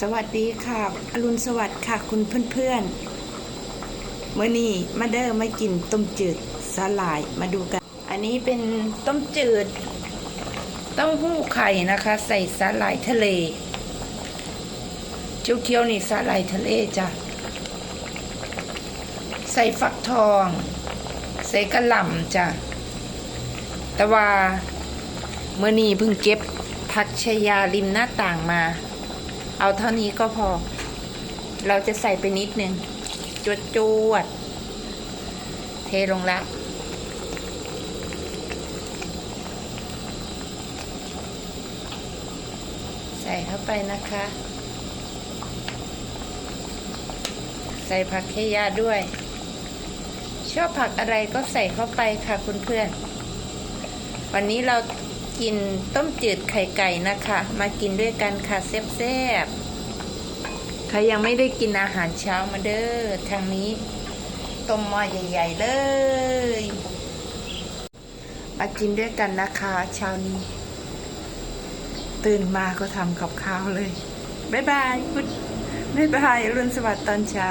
สวัสดีค่ะ อรุณสวัสดิ์ค่ะ คุณเพื่อนๆเมื่อนี้มาเด้อมากินต้มจืดสาหร่ายมาดูกัน อันนี้เป็นต้มจืดเต้าหู้ไข่นะคะ ใส่สาหร่ายทะเลเคี้ยวๆนี่สาหร่ายทะเลจ้ะใส่ฟักทอง ใส่กระหล่ำจ้ะแต่ว่าเมื่อนี้เพิ่งเก็บผักชายาริมหน้าต่างมา เอาเท่านี้ก็พอ เราจะใส่ไปนิดนึงจวดจวดๆเทลงละใส่เข้าไปนะคะ ใส่ผักเคยาด้วย ชอบผักอะไรก็ใส่เข้าไปค่ะคุณเพื่อน วันนี้เรา กินต้มจืดไข่ไก่นะคะ มากินด้วยกันค่ะแซ่บๆใครยังไม่ได้กินอาหารเช้ามาเด้อทางนี้ต้มหม้อใหญ่ๆเลย มากินด้วยกันนะคะเช้านี้ ตื่นมาก็ทำกับข้าวเลย บ๊ายบายคุณบ๊ายบายรุ่นสวัสดิ์ตอนเช้า